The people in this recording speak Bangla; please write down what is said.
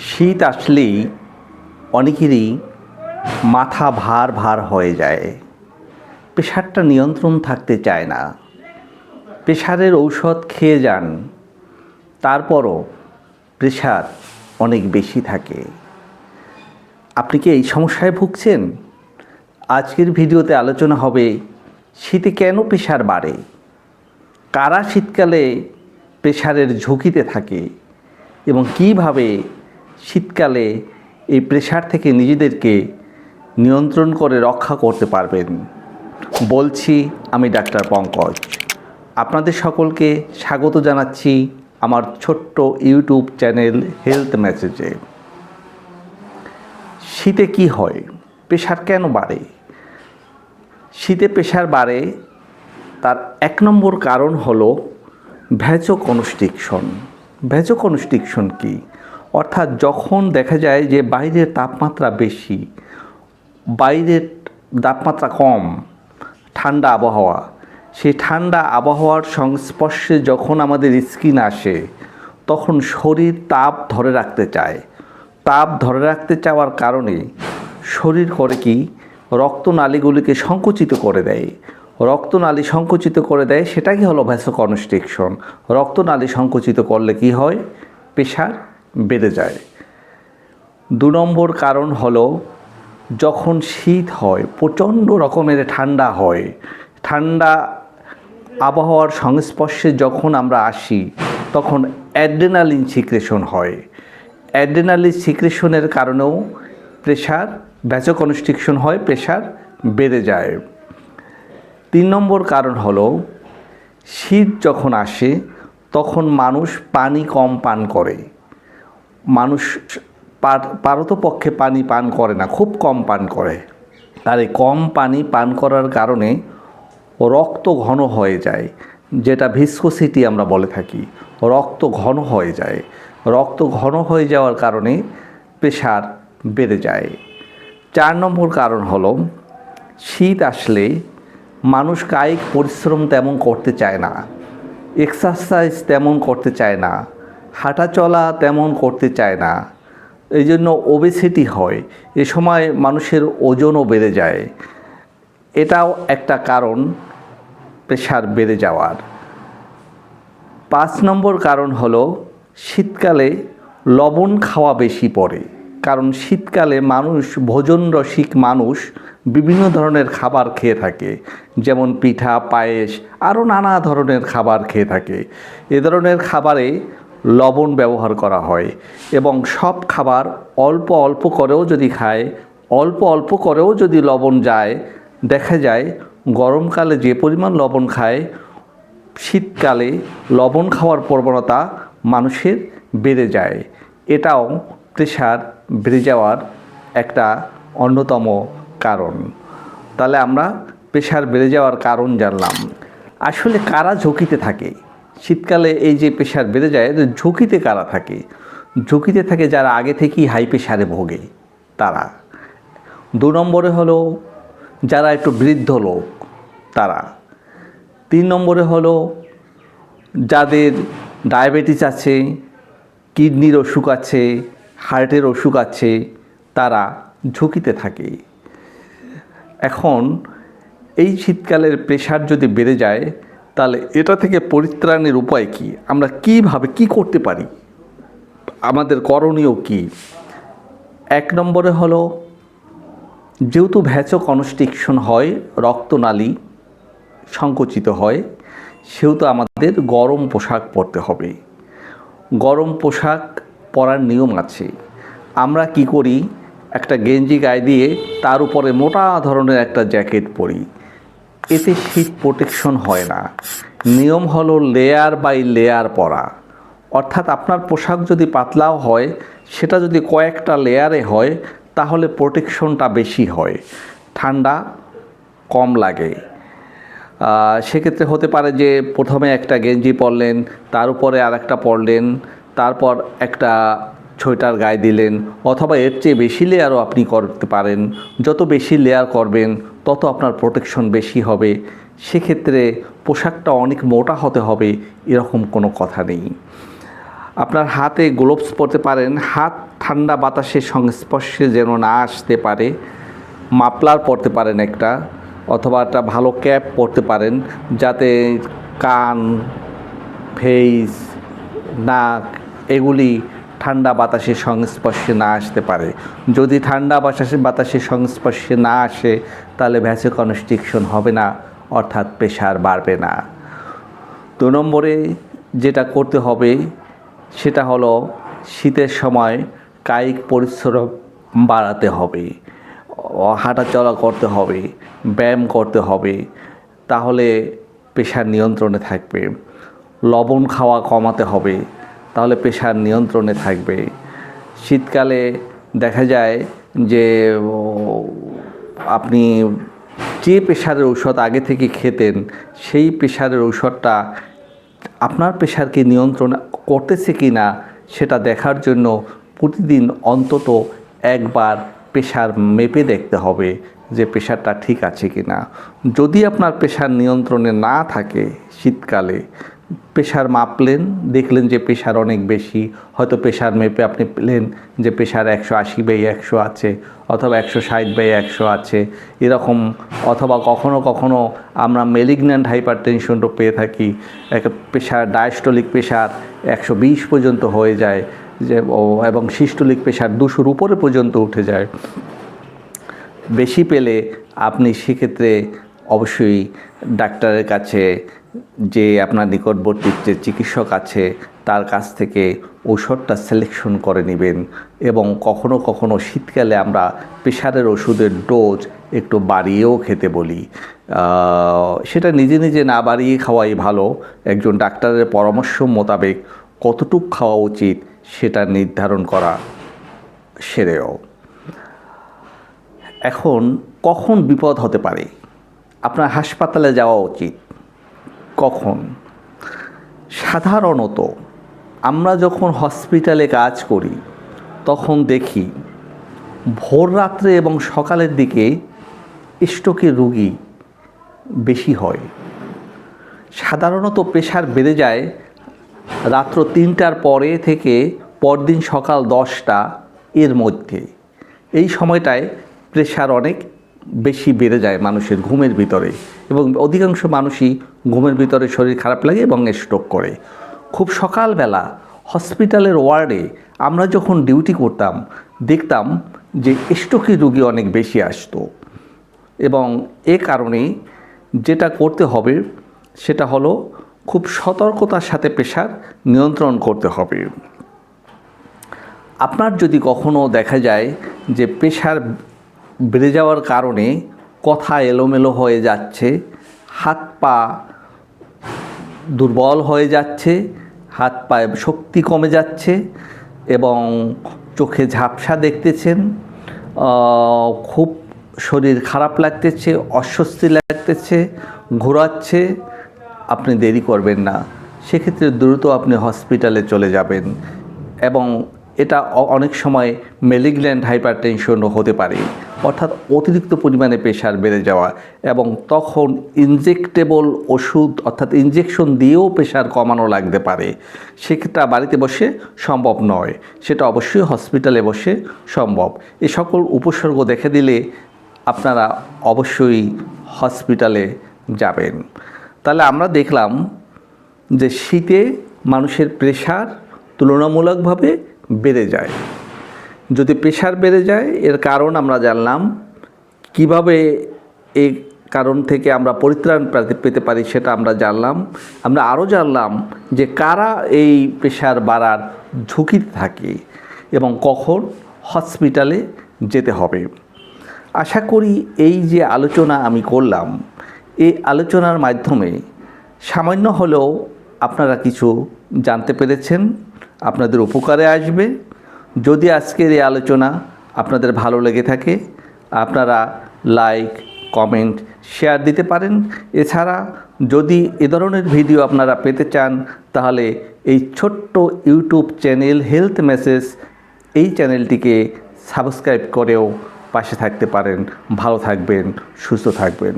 শীত আসলেই অনেকেরই মাথা ভার ভার হয়ে যায়। প্রেশারটা নিয়ন্ত্রণ থাকতে চায় না। প্রেশারের ঔষধ খেয়ে যান, তারপরও প্রেশার অনেক বেশি থাকে। আপনি কি এই সমস্যায় ভুগছেন? আজকের ভিডিওতে আলোচনা হবে, শীতে কেন প্রেশার বাড়ে? কারা শীতকালে প্রেশারের ঝুঁকিতে থাকে? এবং কীভাবে শীতকালে এই প্রেশার থেকে নিজেদেরকে নিয়ন্ত্রণ করে রক্ষা করতে পারবেন। বলছি আমি ডাক্তার পঙ্কজ। আপনাদের সকলকে স্বাগত জানাচ্ছি আমার ছোট্ট ইউটিউব চ্যানেল হেলথ মেসেজে। শীতে কি হয়? প্রেশার কেন বাড়ে? শীতে প্রেশার বাড়ে, তার এক নম্বর কারণ হলো ভ্যাজো কনস্ট্রিকশন ভ্যাজো কনস্ট্রিকশন কি? অর্থাৎ যখন দেখা যায় যে বাইরের তাপমাত্রা বেশি, বাইরের তাপমাত্রা কম, ঠান্ডা আবহাওয়া, সেই ঠান্ডা আবহাওয়ার সংস্পর্শে যখন আমাদের স্কিন আসে, তখন শরীর তাপ ধরে রাখতে চায়। তাপ ধরে রাখতে চাওয়ার কারণে শরীর করে কি? রক্তনালীগুলিকে সংকুচিত করে দেয়। রক্তনালী সংকুচিত করে দেয়, সেটাই হলো ভ্যাসো কনস্ট্রিকশন রক্তনালী সংকুচিত করলে কি হয়? প্রেশার বেড়ে যায়। দু নম্বর কারণ হলো, যখন শীত হয়, প্রচণ্ড রকমের ঠান্ডা হয়, ঠান্ডা আবহাওয়ার সংস্পর্শে যখন আমরা আসি, তখন অ্যাড্রেনালিন সিক্রেশন হয়। অ্যাড্রেনালিন সিক্রেশনের কারণেও প্রেশার ভ্যাসো কনস্ট্রিকশন হয়, প্রেশার বেড়ে যায়। তিন নম্বর কারণ হলো, শীত যখন আসে, তখন মানুষ পানি কম পান করে। মানুষ পারতপক্ষে পানি পান করে না, খুব কম পান করে। আর এই কম পানি পান করার কারণে রক্ত ঘন হয়ে যায়, যেটা ভিসকোসিটি আমরা বলে থাকি। রক্ত ঘন হয়ে যায়। রক্ত ঘন হয়ে যাওয়ার কারণে প্রেশার বেড়ে যায়। চার নম্বর কারণ হলো, শীত আসলে মানুষ কায়িক পরিশ্রম তেমন করতে চায় না, এক্সারসাইজ তেমন করতে চায় না হাঁটা চলা তেমন করতে চায় না। এই জন্য ওবেসিটি হয়। এ সময় মানুষের ওজনও বেড়ে যায়। এটাও একটা কারণ প্রেশার বেড়ে যাওয়ার। পাঁচ নম্বর কারণ হলো শীতকালে লবণ খাওয়া বেশি পড়ে। কারণ শীতকালে মানুষ ভোজন রসিক মানুষ বিভিন্ন ধরনের খাবার খেয়ে থাকে। যেমন পিঠা, পায়েস, আরও নানা ধরনের খাবার খেয়ে থাকে। এ ধরনের খাবারে লবণ ব্যবহার করা হয় এবং সব খাবার অল্প অল্প করেও যদি খায়, অল্প অল্প করেও যদি লবণ যায়, দেখা যায় গরমকালে যে পরিমাণ লবণ খায়, শীতকালে লবণ খাওয়ার প্রবণতা মানুষের বেড়ে যায়। এটাও প্রেশার বেড়ে যাওয়ার একটা অন্যতম কারণ। তাহলে আমরা প্রেশার বেড়ে যাওয়ার কারণ জানলাম। আসলে কারা ঝুঁকিতে থাকে? শীতকালে এই যে প্রেশার বেড়ে যায় ঝুঁকিতে কারা থাকে? ঝুঁকিতে থাকে যারা আগে থেকেই হাই প্রেশারে ভোগে, তারা। দু নম্বরে হলো যারা একটু বৃদ্ধ লোক, তারা। তিন নম্বরে হলো যাদের ডায়াবেটিস আছে কিডনির অসুখ আছে হার্টের অসুখ আছে, তারা ঝুঁকিতে থাকে। এখন এই শীতকালের প্রেশার যদি বেড়ে যায় তাহলে এটা থেকে পরিত্রাণের উপায় কি? আমরা কীভাবে, কি করতে পারি? আমাদের করণীয় কি? এক নম্বরে হলো, যেহেতু ভ্যাচো কনস্ট্রিকশন হয়, রক্তনালী সংকুচিত হয়, সেহেতু আমাদের গরম পোশাক পরতে হবে। গরম পোশাক পরার নিয়ম আছে। আমরা কি করি? একটা গেঞ্জি গায়ে দিয়ে তার উপরে মোটা ধরনের একটা জ্যাকেট পরি। এতে শীত প্রোটেকশন হয় না। নিয়ম হলো লেয়ার বাই লেয়ার পরা অর্থাৎ আপনার পোশাক যদি পাতলাও হয়, সেটা যদি কয়েকটা লেয়ারে হয়, তাহলে প্রোটেকশনটা বেশি হয়। ঠান্ডা কম লাগে। সেক্ষেত্রে হতে পারে যে প্রথমে একটা গেঞ্জি পরলেন, তার উপরে আর একটা পরলেন, তারপর একটা সোয়েটার গায়ে দিলেন, অথবা এর চেয়ে বেশি লেয়ারও আপনি করতে পারেন। যত বেশি লেয়ার করবেন, তত আপনার প্রোটেকশন বেশি হবে। সেক্ষেত্রে পোশাকটা অনেক মোটা হতে হবে, এরকম কোনো কথা নেই। আপনার হাতে গ্লোভস পরতে পারেন, হাত ঠান্ডা বাতাসের সংস্পর্শে যেন না আসতে পারে। মাপলার পরতে পারেন একটা, অথবা একটা ভালো ক্যাপ পরতে পারেন, যাতে কান ফেস নাক, এগুলি ঠান্ডা বাতাসের সংস্পর্শে না আসতে পারে। যদি ঠান্ডা বাতাসে বাতাসের সংস্পর্শে না আসে, তাহলে ভ্যাসোকনস্ট্রিকশন হবে না, অর্থাৎ প্রেশার বাড়বে না। দু নম্বরে যেটা করতে হবে, সেটা হলো শীতের সময় কায়িক পরিশ্রম বাড়াতে হবে, হাঁটাচলা করতে হবে, ব্যায়াম করতে হবে, তাহলে প্রেশার নিয়ন্ত্রণে থাকবে। লবণ খাওয়া কমাতে হবে তাহলে প্রেশার নিয়ন্ত্রণে থাকবে। শীতকালে দেখা যায় যে, আপনি যে প্রেশারের ঔষধ আগে থেকে খেতেন, সেই প্রেশারের ঔষধটা আপনার প্রেশারকে নিয়ন্ত্রণ করতেছে কি না সেটা দেখার জন্য প্রতিদিন অন্তত একবার প্রেশার মেপে দেখতে হবে। যে প্রেশারটা ঠিক আছে কি না। যদি আপনার প্রেশার নিয়ন্ত্রণে না থাকে শীতকালে, প্রেশার মাপলেন, দেখলেন যে প্রেশার অনেক বেশি, হয়তো প্রেশার মেপে আপনি পেলেন যে প্রেশার একশো আশি বাই একশো আছে অথবা একশো ষাট বাই একশো আছে, এরকম অথবা কখনো কখনো আমরা মেলিগন্যান্ট হাইপার টেনশনও পেয়ে থাকি, এক প্রেশার ডায়াস্টলিক প্রেশার একশো বিশ পর্যন্ত হয়ে যায়, যে এবং সিস্টোলিক প্রেশার দুশোর উপরে পর্যন্ত উঠে যায়। বেশি পেলে আপনি সেক্ষেত্রে অবশ্যই ডাক্তারের কাছে যে আপনার নিকটবর্তী যে চিকিৎসক আছে, তার কাছ থেকে ঔষধটা সিলেকশন করে নেবেন এবং কখনো কখনো শীতকালে আমরা প্রেশারের ওষুধের ডোজ একটু বাড়িয়েও খেতে বলি। সেটা নিজে নিজে না বাড়িয়ে খাওয়াই ভালো। একজন ডাক্তারের পরামর্শ মোতাবেক কতটুক খাওয়া উচিত সেটা নির্ধারণ করা সেরেও। এখন কখন বিপদ হতে পারে? আপনার হাসপাতালে যাওয়া উচিত। কখন? সাধারণত আমরা যখন হসপিটালে কাজ করি, তখন দেখি ভোর রাত্রে এবং সকালের দিকে স্ট্রোকের রুগী বেশি হয়। সাধারণত প্রেশার বেড়ে যায় রাত্র তিনটার পরে থেকে পরদিন সকাল দশটা এর মধ্যে। এই সময়টায় প্রেশার অনেক বেশি বেড়ে যায় মানুষের ঘুমের ভিতরে এবং অধিকাংশ মানুষই ঘুমের ভিতরে শরীর খারাপ লাগে এবং স্ট্রোক করে। খুব সকালবেলা হসপিটালের ওয়ার্ডে আমরা যখন ডিউটি করতাম, দেখতাম যে স্ট্রোকের রুগী অনেক বেশি আসতো এবং এ কারণে যেটা করতে হবে সেটা হলো খুব সতর্কতার সাথে প্রেশার নিয়ন্ত্রণ করতে হবে। আপনার যদি কখনো দেখা যায় যে প্রেশার বেড়ে যাওয়ার কারণে কথা এলোমেলো হয়ে যাচ্ছে, হাত পা দুর্বল হয়ে যাচ্ছে, হাত পায়ে শক্তি কমে যাচ্ছে এবং চোখে ঝাপসা দেখতেছেন খুব শরীর খারাপ লাগতেছে, অস্বস্তি লাগতেছে, ঘোরাচ্ছে, আপনি দেরি করবেন না। সেক্ষেত্রে দ্রুত আপনি হসপিটালে চলে যাবেন এবং এটা অনেক সময় মেলিগল্যান্ড হাইপার টেনশনও হতে পারে। অর্থাৎ অতিরিক্ত পরিমাণে প্রেশার বেড়ে যাওয়া এবং তখন ইনজেক্টেবল ওষুধ অর্থাৎ ইনজেকশন দিয়েও প্রেশার কমানো লাগতে পারে। সেক্ষেত্রে বাড়িতে বসে সম্ভব নয়। সেটা অবশ্যই হসপিটালে বসে সম্ভব। এ সকল উপসর্গ দেখে দিলে আপনারা অবশ্যই হসপিটালে যাবেন। তাহলে আমরা দেখলাম যে শীতে মানুষের প্রেশার তুলনামূলকভাবে বেড়ে যায়। যদি প্রেশার বেড়ে যায়, এর কারণ আমরা জানলাম কীভাবে এই কারণ থেকে আমরা পরিত্রাণ পেতে- পারি সেটা আমরা জানলাম। আমরা আরও জানলাম যে কারা এই প্রেশার বাড়ার ঝুঁকিতে থাকে এবং কখন হসপিটালে যেতে হবে। আশা করি এই যে আলোচনা আমি করলাম, এই আলোচনার মাধ্যমে সামান্য হলেও আপনারা কিছু জানতে পেরেছেন। আপনাদের উপকারে আসবে। যদি আজকের এই আলোচনা আপনাদের ভালো লেগে থাকে, আপনারা লাইক কমেন্ট শেয়ার দিতে পারেন। এছাড়া যদি এ ধরনের ভিডিও আপনারা পেতে চান, তাহলে এই ছোট্ট ইউটিউব চ্যানেল হেলথ মেসেজ এই চ্যানেলটিকে সাবস্ক্রাইব করেও পাশে থাকতে পারেন। ভালো থাকবেন, সুস্থ থাকবেন।